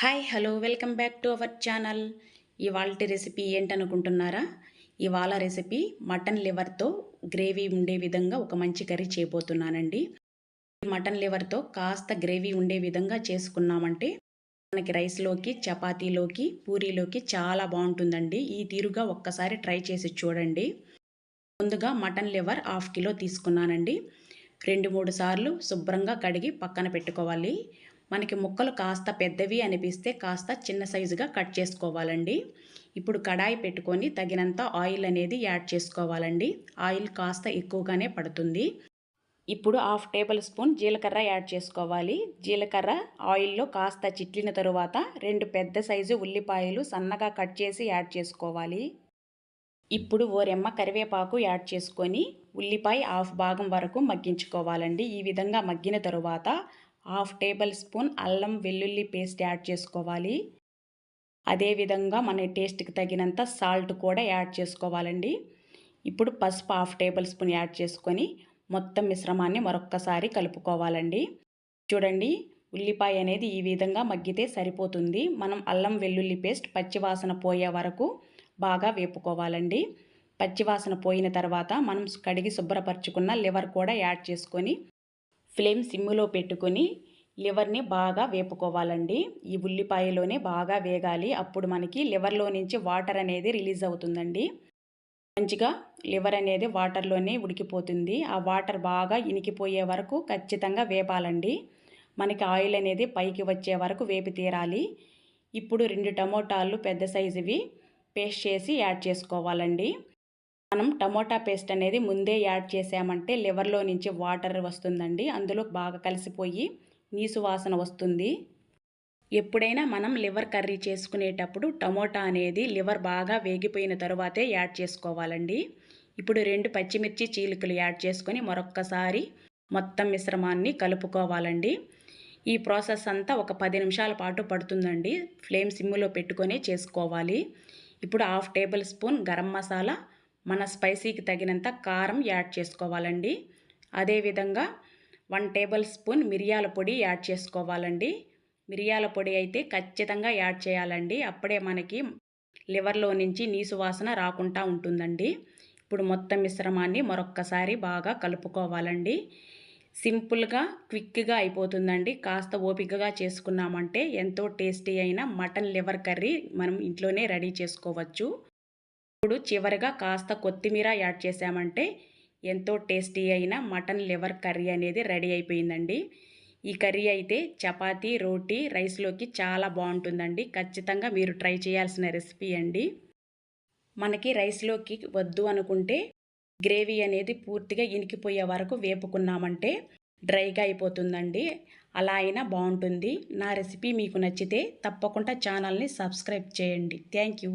Hi hello welcome back to our channel. ఇవాళ recipe ఏంటనుకుంటున్నారా? ఇవాళ రెసిపీ మటన్ లివర్తో గ్రేవీ ఉండే విధంగా ఒక మంచి కర్రీ చేయబోతున్నానండి. మటన్ లివర్తో కాస్త గ్రేవీ ఉండే విధంగా చేసుకున్నామంటే మనకి రైస్లోకి చపాతీలోకి పూరీలోకి చాలా బాగుంటుందండి. ఈ తీరుగా ఒక్కసారి ట్రై చేసి చూడండి. ముందుగా మటన్ లివర్ హాఫ్ కిలో తీసుకున్నానండి. రెండు మూడు సార్లు శుభ్రంగా కడిగి పక్కన పెట్టుకోవాలి. మనకి ముక్కలు కాస్త పెద్దవి అనిపిస్తే కాస్త చిన్న సైజుగా కట్ చేసుకోవాలండి. ఇప్పుడు కడాయి పెట్టుకొని తగినంత ఆయిల్ అనేది యాడ్ చేసుకోవాలండి. ఆయిల్ కాస్త ఎక్కువగానే పడుతుంది. ఇప్పుడు హాఫ్ టేబుల్ స్పూన్ జీలకర్ర యాడ్ చేసుకోవాలి. జీలకర్ర ఆయిల్లో కాస్త చిట్లిన తరువాత రెండు పెద్ద సైజు ఉల్లిపాయలు సన్నగా కట్ చేసి యాడ్ చేసుకోవాలి. ఇప్పుడు ఓరెమ్మ కరివేపాకు యాడ్ చేసుకొని ఉల్లిపాయ హాఫ్ భాగం వరకు మగ్గించుకోవాలండి. ఈ విధంగా మగ్గిన తరువాత హాఫ్ టేబుల్ స్పూన్ అల్లం వెల్లుల్లి పేస్ట్ యాడ్ చేసుకోవాలి. అదేవిధంగా మన టేస్ట్కి తగినంత సాల్ట్ కూడా యాడ్ చేసుకోవాలండి. ఇప్పుడు పసుపు హాఫ్ టేబుల్ స్పూన్ యాడ్ చేసుకొని మొత్తం మిశ్రమాన్ని మరొక్కసారి కలుపుకోవాలండి. చూడండి ఉల్లిపాయ అనేది ఈ విధంగా మగ్గితే సరిపోతుంది. మనం అల్లం వెల్లుల్లి పేస్ట్ పచ్చివాసన పోయే వరకు బాగా వేపుకోవాలండి. పచ్చివాసన పోయిన తర్వాత మనం కడిగి శుభ్రపరచుకున్న లివర్ కూడా యాడ్ చేసుకొని ఫ్లేమ్ సిమ్లో పెట్టుకొని లివర్ని బాగా వేపుకోవాలండి. ఈ ఉల్లిపాయలోనే బాగా వేగాలి. అప్పుడు మనకి లివర్లో నుంచి వాటర్ అనేది రిలీజ్ అవుతుందండి. మంచిగా లివర్ అనేది వాటర్లోనే ఉడికిపోతుంది. ఆ వాటర్ బాగా ఇనికిపోయే వరకు ఖచ్చితంగా వేపాలండి. మనకి ఆయిల్ అనేది పైకి వచ్చే వరకు వేపి తీరాలి. ఇప్పుడు రెండు టమోటాలు పెద్ద సైజువి పేస్ట్ చేసి యాడ్ చేసుకోవాలండి. మనం టమోటా పేస్ట్ అనేది ముందే యాడ్ చేసామంటే లివర్లో నుంచి వాటర్ వస్తుందండి. అందులో బాగా కలిసిపోయి నీసు వాసన వస్తుంది. ఎప్పుడైనా మనం లివర్ కర్రీ చేసుకునేటప్పుడు టమోటా అనేది లివర్ బాగా వేగిపోయిన తరువాతే యాడ్ చేసుకోవాలండి. ఇప్పుడు రెండు పచ్చిమిర్చి చీలికలు యాడ్ చేసుకొని మరొక్కసారి మొత్తం మిశ్రమాన్ని కలుపుకోవాలండి. ఈ ప్రాసెస్ అంతా ఒక పది నిమిషాల పాటు పడుతుందండి. ఫ్లేమ్ సిమ్ములో పెట్టుకొని చేసుకోవాలి. ఇప్పుడు half tablespoon garam masala మన స్పైసీకి తగినంత కారం యాడ్ చేసుకోవాలండి. అదేవిధంగా వన్ టేబుల్ స్పూన్ మిరియాల పొడి యాడ్ చేసుకోవాలండి. మిరియాల పొడి అయితే ఖచ్చితంగా యాడ్ చేయాలండి. అప్పుడే మనకి లివర్లో నుంచి నీసు వాసన రాకుండా ఉంటుందండి. ఇప్పుడు మొత్తం మిశ్రమాన్ని మరొక్కసారి బాగా కలుపుకోవాలండి. సింపుల్గా క్విక్గా అయిపోతుందండి. కాస్త ఓపికగా చేసుకున్నామంటే ఎంతో టేస్టీ అయిన మటన్ లివర్ కర్రీ మనం ఇంట్లోనే రెడీ చేసుకోవచ్చు. ఇప్పుడు చివరిగా కాస్త కొత్తిమీర యాడ్ చేసామంటే ఎంతో టేస్టీ అయిన మటన్ లివర్ కర్రీ అనేది రెడీ అయిపోయిందండి. ఈ కర్రీ అయితే చపాతీ రోటీ రైస్లోకి చాలా బాగుంటుందండి. ఖచ్చితంగా మీరు ట్రై చేయాల్సిన రెసిపీ అండి. మనకి రైస్లోకి వద్దు అనుకుంటే గ్రేవీ అనేది పూర్తిగా ఇనికిపోయే వరకు వేపుకున్నామంటే డ్రైగా అయిపోతుందండి. అలా అయినా బాగుంటుంది. నా రెసిపీ మీకు నచ్చితే తప్పకుండా ఛానల్ని సబ్స్క్రైబ్ చేయండి. Thank you.